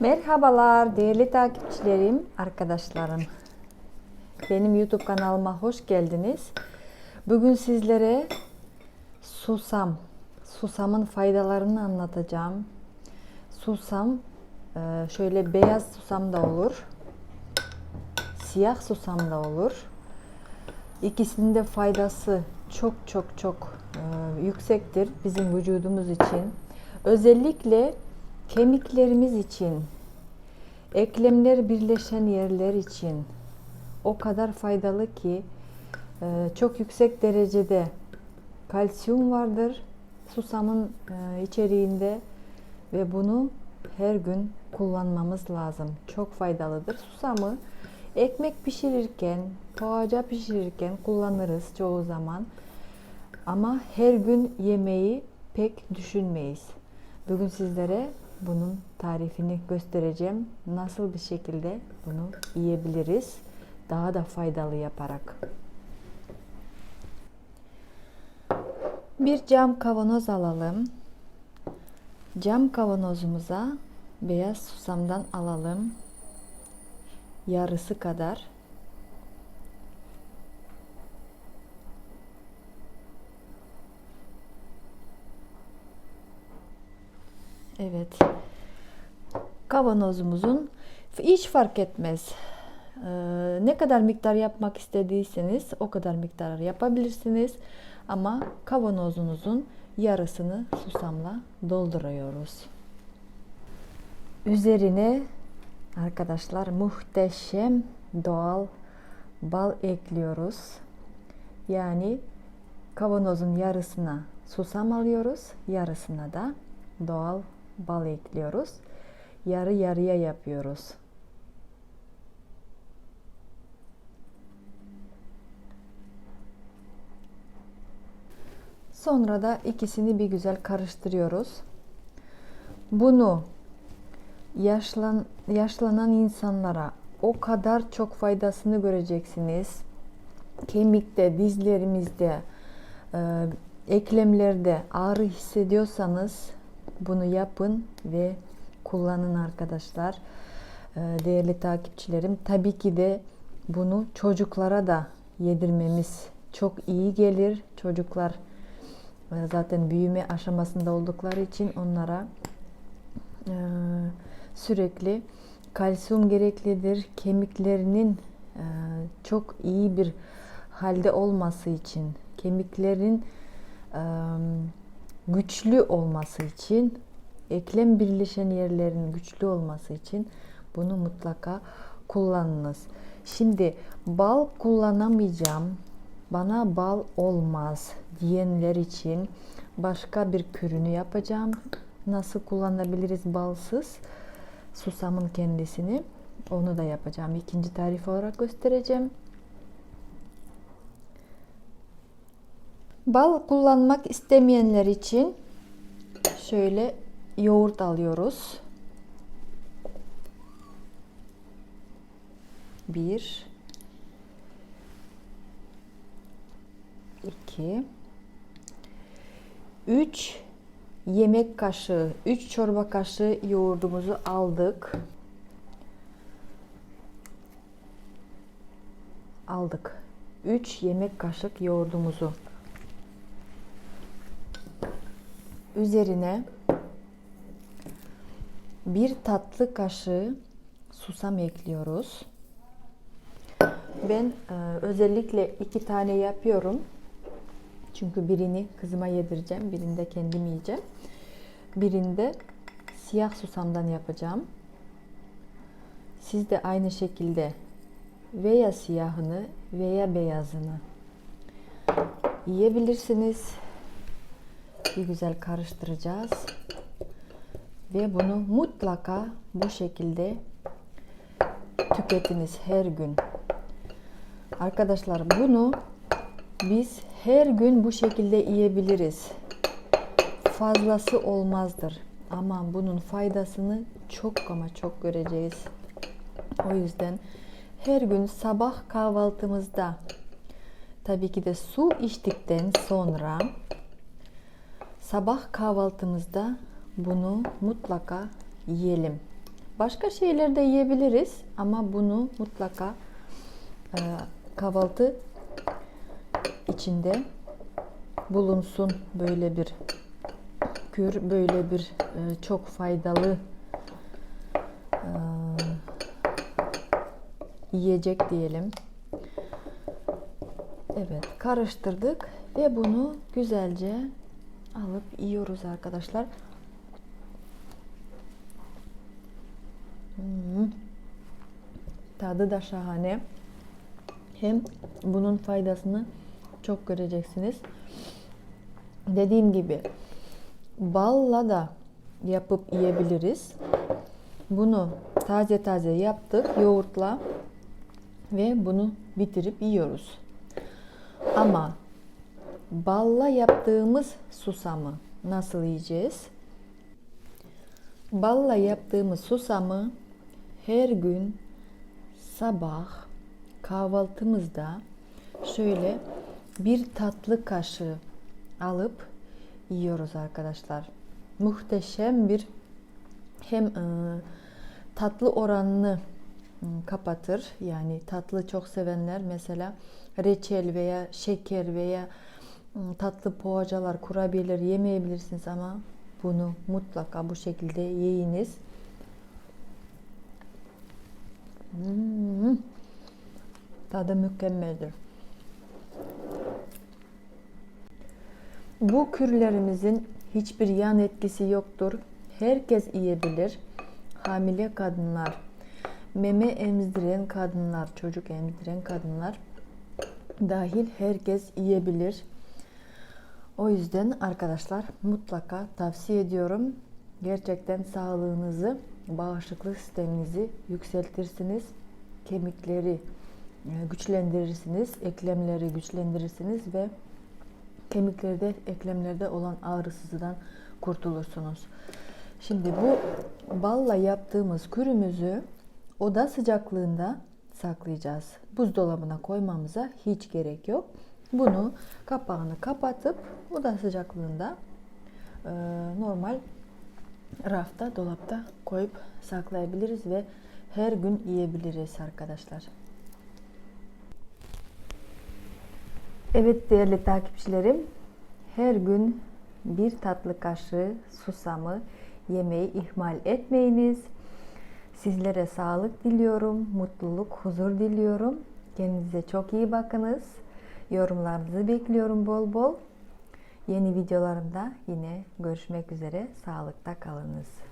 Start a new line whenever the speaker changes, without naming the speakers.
Merhabalar değerli takipçilerim, arkadaşlarım. Benim YouTube kanalıma hoş geldiniz. Bugün sizlere susam, susamın faydalarını anlatacağım. Susam e, şöyle beyaz susam da olur, siyah susam da olur. İkisinin de faydası çok çok çok e, yüksektir bizim vücudumuz için. Özellikle kemiklerimiz için, eklemler birleşen yerler için o kadar faydalı ki e, çok yüksek derecede kalsiyum vardır susamın e, içeriğinde ve bunu her gün kullanmamız lazım. Çok faydalıdır. Susamı ekmek pişirirken, poğaça pişirirken kullanırız çoğu zaman. Ama her gün yemeği pek düşünmeyiz. Bugün sizlere bunun tarifini göstereceğim. Nasıl bir şekilde bunu yiyebiliriz daha da faydalı yaparak. Bir cam kavanoz alalım. Cam kavanozumuza beyaz susamdan alalım. Yarısı kadar. Evet. Kavanozumuzun hiç fark etmez. Ee, ne kadar miktar yapmak istediyseniz o kadar miktar yapabilirsiniz. Ama kavanozunuzun yarısını susamla dolduruyoruz. Üzerine arkadaşlar muhteşem doğal bal ekliyoruz. Yani kavanozun yarısına susam alıyoruz, yarısına da doğal bal ekliyoruz. Yarı yarıya yapıyoruz. Sonra da ikisini bir güzel karıştırıyoruz. Bunu yaşlan, yaşlanan insanlara o kadar çok faydasını göreceksiniz. Kemikte, dizlerimizde, e, eklemlerde ağrı hissediyorsanız bunu yapın ve kullanın arkadaşlar. E, değerli takipçilerim, tabii ki de bunu çocuklara da yedirmemiz çok iyi gelir. Çocuklar zaten büyüme aşamasında oldukları için onlara e, sürekli kalsiyum gereklidir. Kemiklerinin e, çok iyi bir halde olması için, kemiklerin e, güçlü olması için, eklem birleşen yerlerin güçlü olması için bunu mutlaka kullanınız. Şimdi bal kullanamayacağım, bana bal olmaz diyenler için başka bir kürünü yapacağım. Nasıl kullanabiliriz balsız susamın kendisini onu da yapacağım. İkinci tarif olarak göstereceğim. Bal kullanmak istemeyenler için şöyle yoğurt alıyoruz. Bir, iki, üç yemek kaşığı, üç çorba kaşığı yoğurdumuzu aldık. Aldık. 3 yemek kaşık yoğurdumuzu üzerine bir tatlı kaşığı susam ekliyoruz. Ben e, özellikle iki tane yapıyorum. Çünkü birini kızıma yedireceğim, birinde kendim yiyeceğim. Birinde siyah susamdan yapacağım. Siz de aynı şekilde veya siyahını veya beyazını yiyebilirsiniz. Bir güzel karıştıracağız. Ve bunu mutlaka bu şekilde tüketiniz her gün. Arkadaşlar bunu biz her gün bu şekilde yiyebiliriz. Fazlası olmazdır. Ama bunun faydasını çok ama çok göreceğiz. O yüzden her gün sabah kahvaltımızda tabii ki de su içtikten sonra sabah kahvaltımızda bunu mutlaka yiyelim. Başka şeyler de yiyebiliriz ama bunu mutlaka e, kahvaltı içinde bulunsun böyle bir kür, böyle bir e, çok faydalı e, yiyecek diyelim. Evet, karıştırdık ve bunu güzelce alıp yiyoruz arkadaşlar. Hmm. Tadı da şahane. Hem bunun faydasını çok göreceksiniz. Dediğim gibi balla da yapıp yiyebiliriz. Bunu taze taze yaptık yoğurtla ve bunu bitirip yiyoruz. Ama balla yaptığımız susamı nasıl yiyeceğiz? Balla yaptığımız susamı her gün sabah kahvaltımızda şöyle bir tatlı kaşığı alıp yiyoruz arkadaşlar. Muhteşem bir hem e, tatlı oranını e, kapatır. Yani tatlı çok sevenler mesela reçel veya şeker veya tatlı poğaçalar, kurabiyeler yemeyebilirsiniz ama bunu mutlaka bu şekilde yiyiniz. Hmm. Tadı mükemmeldir. Bu kürlerimizin hiçbir yan etkisi yoktur. Herkes yiyebilir. Hamile kadınlar, meme emziren kadınlar, çocuk emziren kadınlar dahil herkes yiyebilir. O yüzden arkadaşlar mutlaka tavsiye ediyorum. Gerçekten sağlığınızı, bağışıklık sisteminizi yükseltirsiniz. Kemikleri e, güçlendirirsiniz, eklemleri güçlendirirsiniz ve kemiklerde, eklemlerde olan ağrısızdan kurtulursunuz. Şimdi bu balla yaptığımız kürümüzü oda sıcaklığında saklayacağız. Buzdolabına koymamıza hiç gerek yok. Bunu kapağını kapatıp oda sıcaklığında e, normal rafta, dolapta koyup saklayabiliriz ve her gün yiyebiliriz arkadaşlar. Evet değerli takipçilerim, her gün bir tatlı kaşığı susamı yemeği ihmal etmeyiniz. Sizlere sağlık diliyorum, mutluluk, huzur diliyorum. Kendinize çok iyi bakınız. Yorumlarınızı bekliyorum bol bol. Yeni videolarımda yine görüşmek üzere. Sağlıkta kalınız.